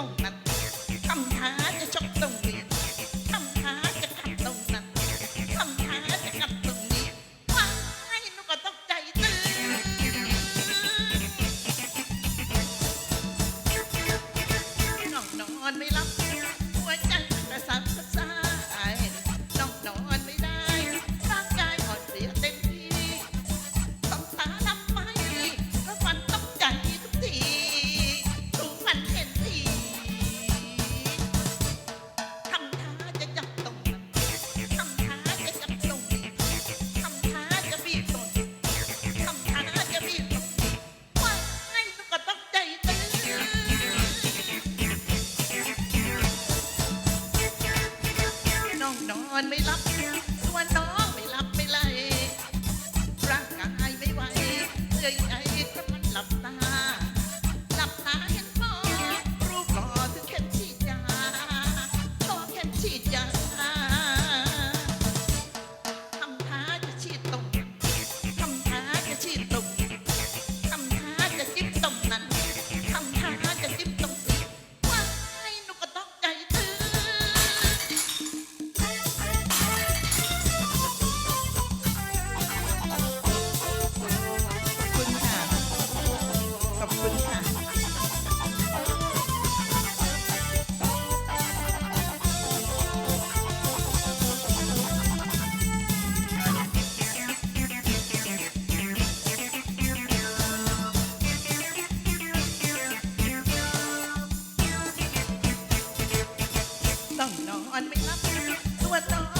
don't matter. องนอนไม่หลับส่วนน้องไม่หลับ อ่อนไม่รับตัวตอ